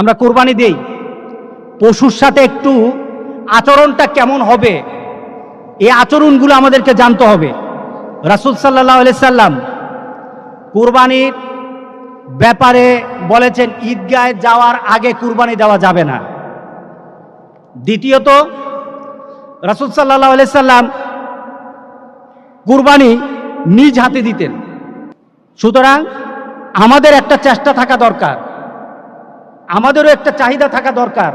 আমরা কোরবানি দেই। পশুর সাথে একটু আচরণটা কেমন হবে? এই আচরণগুলো আমাদেরকে জানতে হবে। রাসুল সাল্লাহ সাল্লাম কুরবানির ব্যাপারে বলেছেন ঈদগায় যাওয়ার আগে কুরবানি দেওয়া যাবে না। দ্বিতীয়ত, রাসুল সাল্লাহ সাল্লাম কুরবানি নিজ হাতে দিতেন। সুতরাং আমাদের একটা চেষ্টা থাকা দরকার। আমাদেরও একটা চাহিদা থাকা দরকার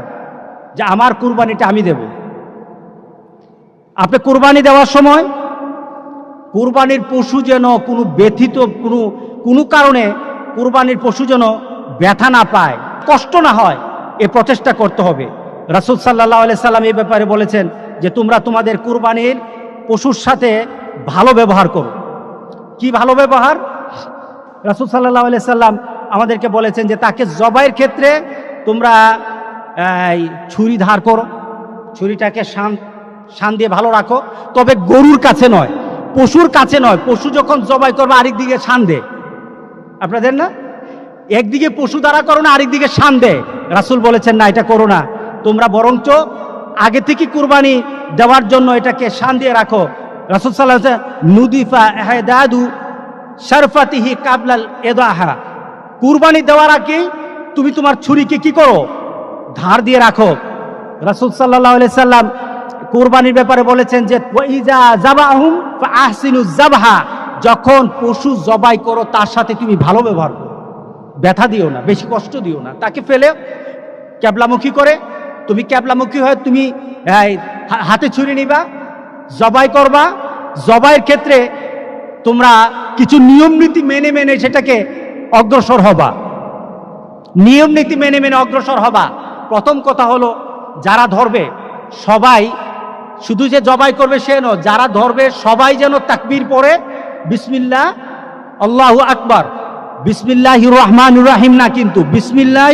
যে আমার কুরবানিটা আমি দেব। আপনি কুরবানি দেওয়ার সময় কুরবানির পশু যেন কোনো ব্যথিত, কোনো কোনো কারণে কুরবানির পশু যেন ব্যথা না পায়, কষ্ট না হয়, এ প্রচেষ্টা করতে হবে। রাসুল সাল্লাহ আলাই সাল্লাম এই ব্যাপারে বলেছেন যে তোমরা তোমাদের কুরবানির পশুর সাথে ভালো ব্যবহার করো। কি ভালো ব্যবহার? রাসুল সাল্লাহ আলাই সাল্লাম আমাদেরকে বলেছেন যে তাকে জবাইয়ের ক্ষেত্রে তোমরা ছুরি ধার করো। ছুরিটাকে শান শান দিয়ে ভালো রাখো। তবে গরুর কাছে নয়, পশুর কাছে নয়। পশু যখন জবাই করবে আরেক দিকে শান দে। আপনাদের না? একদিকে পশু দ্বারা করো না, আরেকদিকে শান দেয় রাসুল বলেছেন, না, এটা করো না। তোমরা বরঞ্চ আগে থেকে কুরবানি দেওয়ার জন্য এটাকে শান দিয়ে রাখো। রাসুল সাল্লাহ নুদিফা দাদু শরফাতিহি কাবলাল এদাহা। কুরবানি দেওয়ার আগে তুমি তোমার ছুরিকে কি করো? ধার দিয়ে রাখো। রাসুল সাল্লাহ সাল্লাম কুরবানির ব্যাপারে বলেছেন যে যখন পশু জবাই করো, তার সাথে তুমি ভালো ব্যবহার করো। ব্যথা দিও না, বেশি কষ্ট দিও না। তাকে ফেলে ক্যাবলামুখী করে। তুমি ক্যাবলামুখী হয়ে তুমি হাতে ছুরি নিবা, জবাই করবা। জবাইয়ের ক্ষেত্রে তোমরা কিছু নিয়ম নীতি মেনে মেনে সেটাকে অগ্রসর হবা। নিয়ম নীতি মেনে মেনে অগ্রসর হবা। প্রথম কথা হলো, যারা ধরবে, সবাই শুধু যে জবাই করবে সে নয়, যারা ধরবে, সবাই যেন তাকবির পড়ে, বিসমিল্লা, আল্লাহু আকবার। বিসমিল্লাহ রহমান রাহিম না কিন্তু, বিসমিল্লাহ,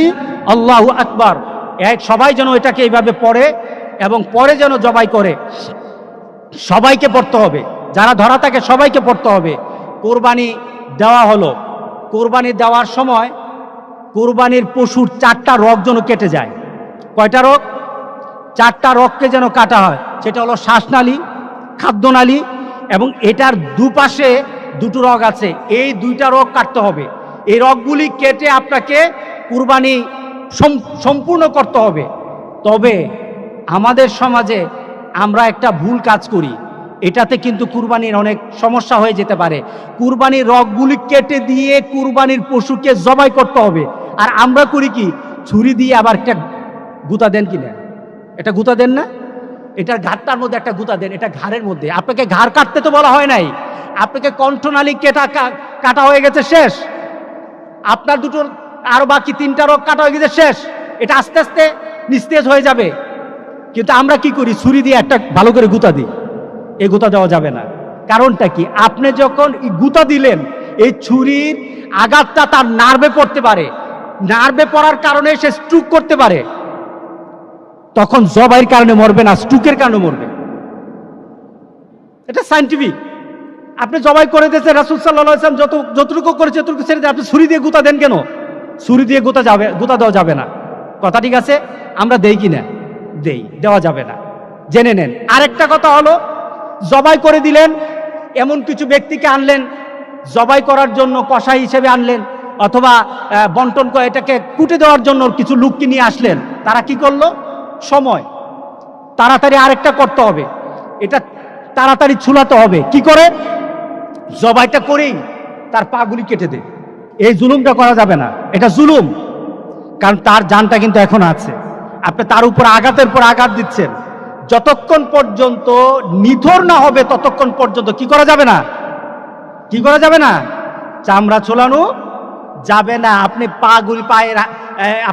আল্লাহু আকবার। এক, সবাই যেন এটাকে এইভাবে পড়ে এবং পরে যেন জবাই করে। সবাইকে পড়তে হবে। যারা ধরা থাকে সবাইকে পড়তে হবে। কোরবানি দেওয়া হলো। কোরবানি দেওয়ার সময় কোরবানির পশুর চারটা রগ যেন কেটে যায়। কয়টা রোগ? চারটা রগকে যেন কাটা হয়। সেটা হলো শ্বাসনালী, খাদ্যনালী এবং এটার দুপাশে দুটো রগ আছে। এই দুইটা রগ কাটতে হবে। এই রগগুলি কেটে আপনাকে কুরবানি সম্পূর্ণ করতে হবে। তবে আমাদের সমাজে আমরা একটা ভুল কাজ করি। এটাতে কিন্তু কুরবানির অনেক সমস্যা হয়ে যেতে পারে। কুরবানির রগগুলি কেটে দিয়ে কুরবানির পশুকে জবাই করতে হবে। আর আমরা করি কি, ছুরি দিয়ে আবার একটা গুতা দেন কি না? এটা গুতা দেন না? এটার ঘাটটার মধ্যে একটা গুতা দেন, এটা ঘাড়ের মধ্যে। আপনাকে ঘাড় কাটতে তো বলা হয় নাই। আপনাকে কণ্ঠনালী কেটা কাটা হয়ে গেছে শেষ। আপনার দুটোর আরও বাকি তিনটা রোগ কাটা হয়ে গেছে শেষ। এটা আস্তে আস্তে নিস্তেজ হয়ে যাবে। কিন্তু আমরা কি করি, ছুরি দিয়ে একটা ভালো করে গুতা দিই। এই গুতা দেওয়া যাবে না। কারণটা কি? আপনি যখন গুতা দিলেন, এই ছুরির আঘাতটা তার নার্ভে পড়তে পারে। নার্ভে পড়ার কারণে সে স্ট্রুক করতে পারে। তখন জবাইয়ের কারণে মরবে না স্ট্রুকের কারণে মরবে। এটা সাইন্টিফিক আপনি জবাই করে দিয়েছেন, রাসুল সাল্লাহ ইসলাম যত যতটুকু করেছে যতটুকু ছেড়ে আপনি ছুরি দিয়ে গুতা দেন কেন? ছুরি দিয়ে গুতা যাবে গুতা দেওয়া যাবে না। কথা ঠিক আছে? আমরা দেই কি না দেই, দেওয়া যাবে না। জেনে নেন। আরেকটা কথা হলো জবাই করে দিলেন, এমন কিছু ব্যক্তিকে আনলেন, জবাই করার জন্য কষাই হিসেবে আনলেন, অথবা বন্টন করে এটাকে কুটে দেওয়ার জন্য কিছু লোককে নিয়ে আসলেন। তারা কি করল? সময়। তাড়াতাড়ি আরেকটা করতে হবে। এটা তাড়াতাড়ি ছুলাতে হবে। কি করে? জবাইটা করেই তার পাগুলি কেটে দে। এই জুলুমটা করা যাবে না। এটা জুলুম। কারণ তার জানটা কিন্তু এখন আছে। আপনি তার উপর আঘাতের পর আঘাত দিচ্ছেন। যতক্ষণ পর্যন্ত নিথর না হবে, ততক্ষণ পর্যন্ত কি করা যাবে না? কি করা যাবে না? চামড়া ছোলানো যাবে না। আপনি পাগুলি পায়ের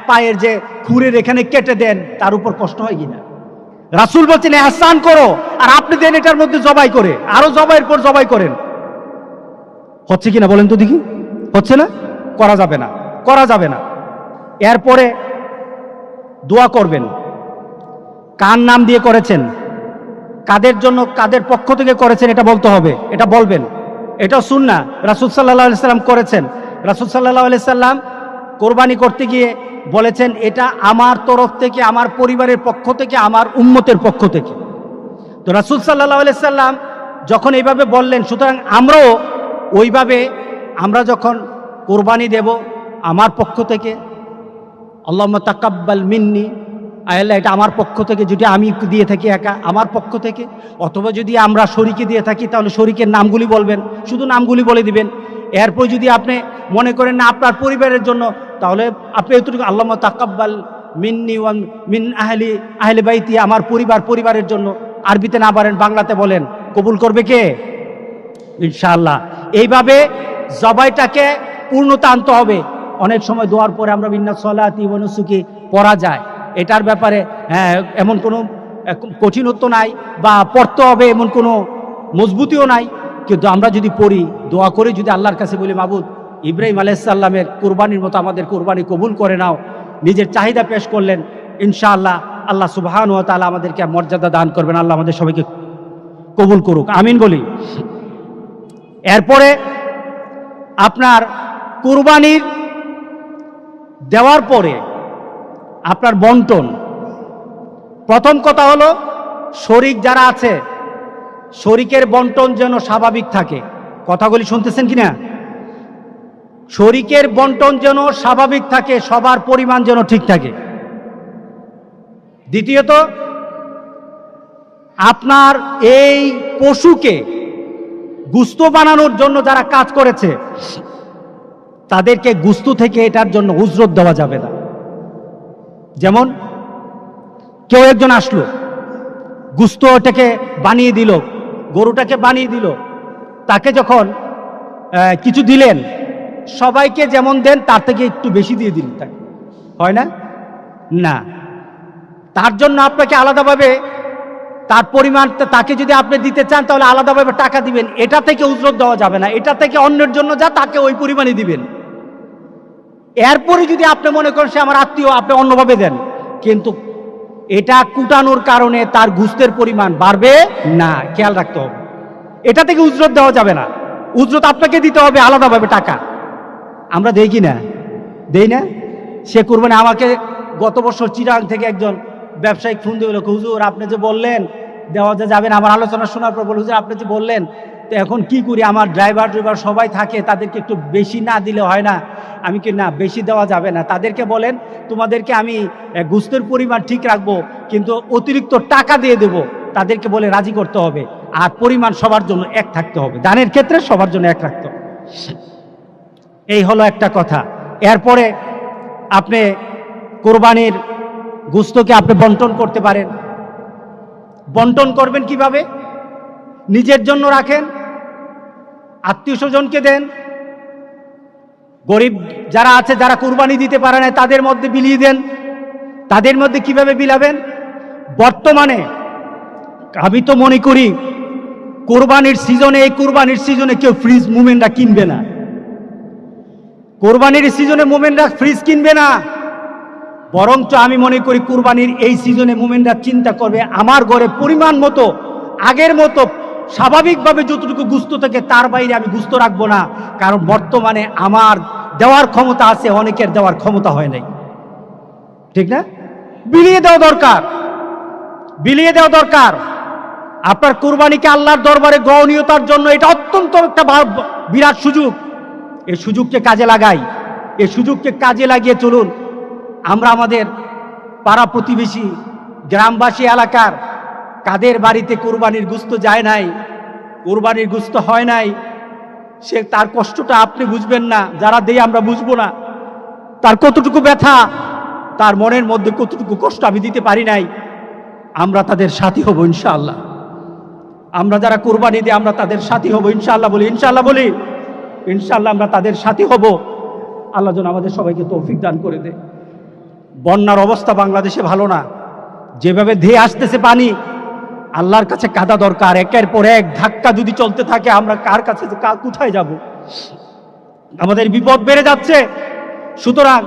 পায়ের যে খুঁড়ের এখানে কেটে দেন, তার উপর কষ্ট হয় কিনা? রাসুল বলছেন, এহসান করো। আর আপনি দেন এটার মধ্যে জবাই করে। আরও জবাইয়ের পর জবাই করেন। হচ্ছে কিনা বলেন তো দেখি? হচ্ছে না? করা যাবে না। করা যাবে না। এরপরে দোয়া করবেন। কার নাম দিয়ে করেছেন? কাদের জন্য কাদের পক্ষ থেকে করেছেন এটা বলতে হবে। এটা বলবেন। এটা শুন না রাসুল সাল্লাহ সাল্লাম করেছেন। রাসুল সাল্লাহ সাল্লাম কোরবানি করতে গিয়ে বলেছেন, এটা আমার তরফ থেকে, আমার পরিবারের পক্ষ থেকে, আমার উম্মতের পক্ষ থেকে। তো রাসুল সাল্লাহ সাল্লাম যখন এইভাবে বললেন, সুতরাং আমরাও ওইভাবে, আমরা যখন কোরবানি দেব আমার পক্ষ থেকে আল্লাহ তাকাব্বাল মিন্নি আল্লাহ এটা আমার পক্ষ থেকে, যদি আমি দিয়ে থাকি একা, আমার পক্ষ থেকে? অথবা যদি আমরা শরীকে দিয়ে থাকি, তাহলে শরীকের নামগুলি বলবেন, শুধু নামগুলি বলে দিবেন। এরপর যদি আপনি মনে করেন না, আপনার পরিবারের জন্য, তাহলে আপনি এতটুকু আল্লাহ তাকাব্বাল মিন্নি ওয়ান মিন আহলি, আহলে বাইতি, আমার পরিবার, পরিবারের জন্য, আরবিতে না পারেন, বাংলাতে বলেন। কবুল করবে কে? ইনশাআল্লাহ। এইভাবে জবাইটাকে পূর্ণতা আনতে হবে। অনেক সময় দোয়ার পরে আমরা বিন্যাস সলাতি বনসুকি পড়া যায়। এটার ব্যাপারে হ্যাঁ এমন কোনো কঠিনত্ব নাই বা পড়তে হবে এমন কোনো মজবুতিও নাই। কিন্তু আমরা যদি পড়ি, দোয়া করে, যদি আল্লাহর কাছে বলি, মাবুদ, ইব্রাহিম আলাইসাল্লামের কোরবানির মতো আমাদের কোরবানি কবুল করে নাও, নিজের চাহিদা পেশ করলেন, ইনশাআল্লাহ আল্লাহ সুবাহান ও তাআলা আমাদেরকে মর্যাদা দান করবেন, আল্লাহ আমাদের সবাইকে কবুল করুক। আমিন বলি। এরপরে আপনার কুরবানির দেওয়ার পরে আপনার বন্টন। প্রথম কথা হলো, শরিক যারা আছে, শরিকের বন্টন যেন স্বাভাবিক থাকে। কথাগুলি শুনতেছেন কি না শরিকের বন্টন যেন স্বাভাবিক থাকে, সবার পরিমাণ যেন ঠিক থাকে। দ্বিতীয়ত, আপনার এই পশুকে গুস্ত বানানোর জন্য যারা কাজ করেছে, তাদেরকে গুস্ত থেকে এটার জন্য উজরত দেওয়া যাবে না। যেমন কেউ একজন আসলো, গুস্ত ওটাকে বানিয়ে দিল, গরুটাকে বানিয়ে দিল, তাকে যখন কিছু দিলেন, সবাইকে যেমন দেন তার থেকে একটু বেশি দিয়ে দিলেন তাকে। হয় না? না। তার জন্য আপনাকে আলাদাভাবে তার পরিমাণটা তাকে যদি আপনি দিতে চান, তাহলে আলাদাভাবে টাকা দিবেন। এটা থেকে উজরত দেওয়া যাবে না। এটা থেকে অন্যের জন্য যা, তাকে ওই পরিমাণে দিবেন। এরপরে যদি আপনি মনে করেন সে আমার আত্মীয়, আপনি অন্যভাবে দেন। কিন্তু এটা কুটানোর কারণে তার ঘুষের পরিমাণ বাড়বে না। খেয়াল রাখতে হবে। এটা থেকে উজরত দেওয়া যাবে না। উজরত আপনাকে দিতে হবে আলাদাভাবে টাকা। আমরা দেই কি না? দেই না? সে করবেন আমাকে গত বছর চিরাং থেকে একজন ব্যবসায়িক ফোন দিয়ে হুজুর, আপনি যে বললেন দেওয়া যাবেন আমার আলোচনা শোনার পর হুজুর, আপনি যে বললেন, তো এখন কি করি, আমার ড্রাইভার ড্রাইভার সবাই থাকে, তাদেরকে একটু বেশি না দিলে হয় না। আমি কি, না, বেশি দেওয়া যাবে না। তাদেরকে বলেন, তোমাদেরকে আমি গুস্তের পরিমাণ ঠিক রাখব, কিন্তু অতিরিক্ত টাকা দিয়ে দেব। তাদেরকে বলে রাজি করতে হবে। আর পরিমাণ সবার জন্য এক থাকতে হবে। দানের ক্ষেত্রে সবার জন্য এক রাখতে হবে। এই হলো একটা কথা। এরপরে আপনি কোরবানির গুস্তকে আপনি বন্টন করতে পারেন। বন্টন করবেন কীভাবে? নিজের জন্য রাখেন, আত্মীয় স্বজনকে দেন। গরিব যারা আছে, যারা কুরবানি দিতে পারে না, তাদের মধ্যে বিলিয়ে দেন। তাদের মধ্যে কীভাবে বিলাবেন? বর্তমানে আমি তো মনে করি, কোরবানির সিজনে, এই কোরবানির সিজনে কেউ ফ্রিজ মুভমেন্টরা কিনবে না। কোরবানির সিজনে মোমেনরা ফ্রিজ কিনবে না। বরঞ্চ আমি মনে করি কুরবানির এই সিজনে মোমেনরা চিন্তা করবে, আমার ঘরে পরিমাণ মতো, আগের মতো, স্বাভাবিকভাবে যতটুকু গুস্ত থাকে তার বাইরে আমি গুস্ত রাখব না। কারণ বর্তমানে আমার দেওয়ার ক্ষমতা আছে, অনেকের দেওয়ার ক্ষমতা হয় নাই। ঠিক না? বিলিয়ে দেওয়া দরকার। বিলিয়ে দেওয়া দরকার। আপনার কুরবানিকে আল্লাহর দরবারে গ্রহণীয়তার জন্য এটা অত্যন্ত একটা বিরাট সুযোগ। এই সুযোগকে কাজে লাগাই। এই সুযোগকে কাজে লাগিয়ে চলুন। আমরা আমাদের পাড়া প্রতিবেশী গ্রামবাসী এলাকার কাদের বাড়িতে কোরবানির গুস্ত যায় নাই, কোরবানির গুস্ত হয় নাই, সে তার কষ্টটা আপনি বুঝবেন না, যারা দেই আমরা বুঝব না। তার কতটুকু ব্যথা, তার মনের মধ্যে কতটুকু কষ্ট আমি দিতে পারি নাই, আমরা তাদের সাথী হব ইনশাআল্লাহ। আমরা যারা কোরবানি দিই, আমরা তাদের সাথী হব ইনশাআল্লাহ বলি ইনশাআল্লাহ বলি, ইনশাআল্লাহ আমরা তাদের সাথী হব। আল্লাহ যেন আমাদের সবাইকে তৌফিক দান করে দে বন্যার অবস্থা বাংলাদেশে ভালো না। যেভাবে ধেয়ে আসতেছে পানি, আল্লাহর কাছে কাদা দরকার। একের পর এক ধাক্কা যদি চলতে থাকে, আমরা কার কাছে কোথায় যাব? আমাদের বিপদ বেড়ে যাচ্ছে। সুতরাং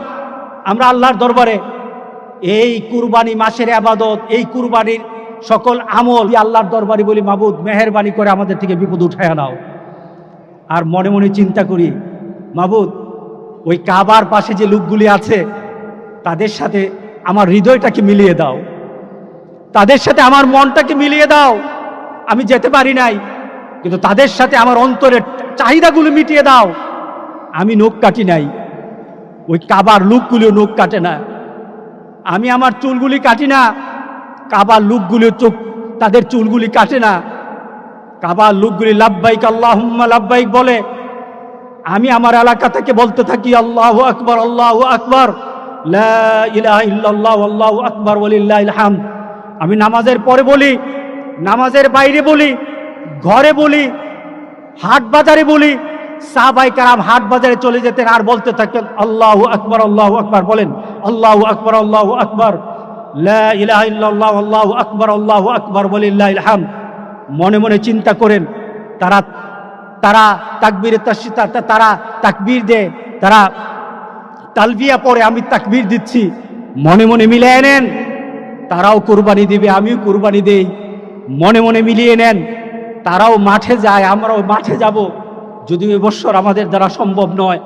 আমরা আল্লাহর দরবারে এই কুরবানি মাসের আবাদত, এই কুরবানির সকল আমল আল্লাহর দরবারে বলি, মাবুদ, মেহেরবানি করে আমাদের থেকে বিপদ উঠায় নাও। আর মনে মনে চিন্তা করি, মাবুদ, ওই কাবার পাশে যে লোকগুলি আছে তাদের সাথে আমার হৃদয়টাকে মিলিয়ে দাও। তাদের সাথে আমার মনটাকে মিলিয়ে দাও। আমি যেতে পারি নাই, কিন্তু তাদের সাথে আমার অন্তরের চাহিদাগুলো মিটিয়ে দাও। আমি নখ কাটি নাই, ওই কাবার লোকগুলিও নখ কাটে না। আমি আমার চুলগুলি কাটি না, কাবার লোকগুলিও চোখ, তাদের চুলগুলি কাটে না। কাবার লোকগুলি লাভবাইক আল্লাহ লাভবাইক বলে, আমি আমার এলাকা থেকে বলতে থাকি, আল্লাহ আকবর আল্লাহ আকবর। আল্লাহ আকবর হাম আমি নামাজের পরে বলি, নামাজের বাইরে বলি, ঘরে বলি, হাট বাজারে বলি, সাহাবাই কারাম হাট বাজারে চলে যেতেন আর বলতে থাকতেন, আল্লাহ আকবর আল্লাহ আকবর বলেন, আল্লাহ আকবর আল্লাহ আকবর। আল্লাহ আকবর আল্লাহ আকবর বলিল্লাহ হাম মনে মনে চিন্তা করেন, তারা তারা তাকবীর তারা তাকবীর দেয়, তারা তালবিয়া পরে আমি তাকবীর দিচ্ছি। মনে মনে মিলিয়ে নেন, তারাও কুরবানি দিবে, আমিও কুরবানি দেই। মনে মনে মিলিয়ে নেন, তারাও মাঠে যায়, আমরাও মাঠে যাব। যদিও এবছর আমাদের দ্বারা সম্ভব নয়,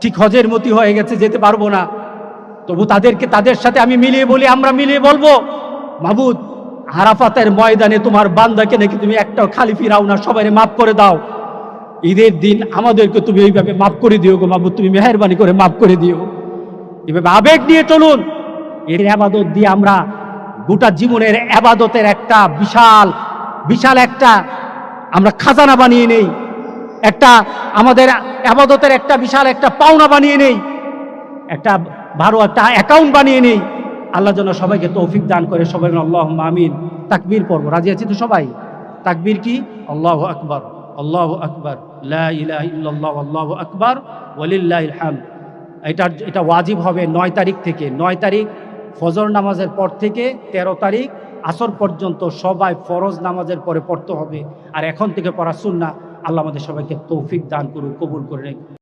ঠিক হজের মতি হয়ে গেছে, যেতে পারব না। তবু তাদেরকে তাদের সাথে আমি মিলিয়ে বলি, আমরা মিলিয়ে বলব মাহবুদ হারাফাতের ময়দানে তোমার বান্দাকে নাকি তুমি একটাও খালি ফিরাও না সবাই মাফ করে দাও। ঈদের দিন আমাদেরকে তুমি এইভাবে মাফ করে দিও গো মাহবুদ তুমি মেহরবানি করে মাফ করে দিও। এভাবে আবেগ নিয়ে চলুন। এর আবাদত দিয়ে আমরা গোটা জীবনের আবাদতের একটা বিশাল বিশাল একটা আমরা খাজানা বানিয়ে নেই। একটা আমাদের আবাদতের একটা বিশাল একটা পাওনা বানিয়ে নেই। একটা ভালো একটা অ্যাকাউন্ট বানিয়ে নেই। আল্লাহ যেন সবাইকে তৌফিক দান করে, সবাই আল্লাহ আমিন। তাকবীর পর্ব রাজি আছি তো সবাই? তাকবীর কি? আল্লাহ আকবর আল্লাহ আকবর। আকবর ওলিল্লাহ এটা এটা ওয়াজিব হবে নয় তারিখ থেকে। নয় তারিখ ফজর নামাজের পর থেকে ১৩ তারিখ আসর পর্যন্ত সবাই ফরজ নামাজের পরে পড়তে হবে। আর এখন থেকে পড়া সুন্না আল্লাহ আমাদের সবাইকে তৌফিক দান করুক, কবুল করে